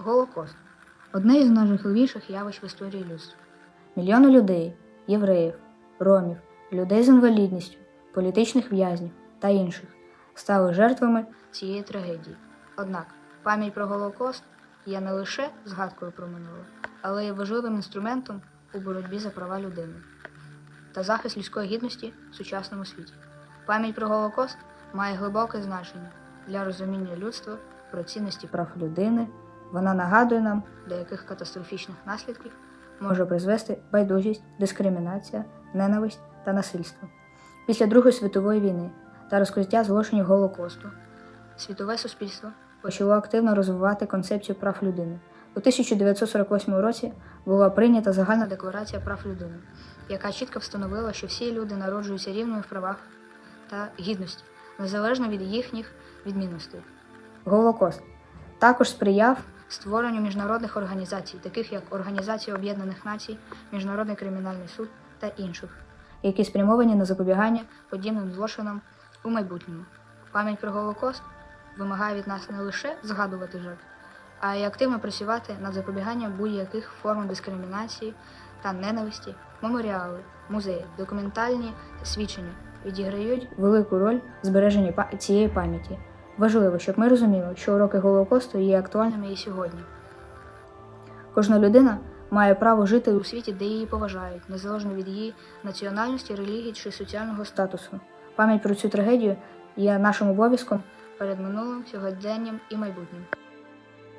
Голокост одне із найжахливіших явищ в історії людства. Мільйони людей, євреїв, ромів, людей з інвалідністю, політичних в'язнів та інших стали жертвами цієї трагедії. Однак пам'ять про Голокост є не лише згадкою про минуле, але й важливим інструментом у боротьбі за права людини та захист людської гідності в сучасному світі. Пам'ять про Голокост має глибоке значення для розуміння людства про цінності прав людини. Вона нагадує нам, до яких катастрофічних наслідків може призвести байдужість, дискримінація, ненависть та насильство. Після Другої світової війни та розкриття злочинів Голокосту світове суспільство почало активно розвивати концепцію прав людини. У 1948 році була прийнята загальна декларація прав людини, яка чітко встановила, що всі люди народжуються рівними в правах та гідності, незалежно від їхніх відмінностей. Голокост також сприяв створенню міжнародних організацій, таких як Організація Об'єднаних Націй, Міжнародний кримінальний суд та інших, які спрямовані на запобігання подібним злочинам у майбутньому. Пам'ять про Голокост вимагає від нас не лише згадувати жертв, а й активно працювати над запобіганням будь-яких форм дискримінації та ненависті. Меморіали, музеї, документальні свідчення відіграють велику роль в збереженні цієї пам'яті. Важливо, щоб ми розуміли, що уроки Голокосту є актуальними і сьогодні. Кожна людина має право жити у світі, де її поважають, незалежно від її національності, релігії чи соціального статусу. Пам'ять про цю трагедію є нашим обов'язком перед минулим, сьогоденням і майбутнім.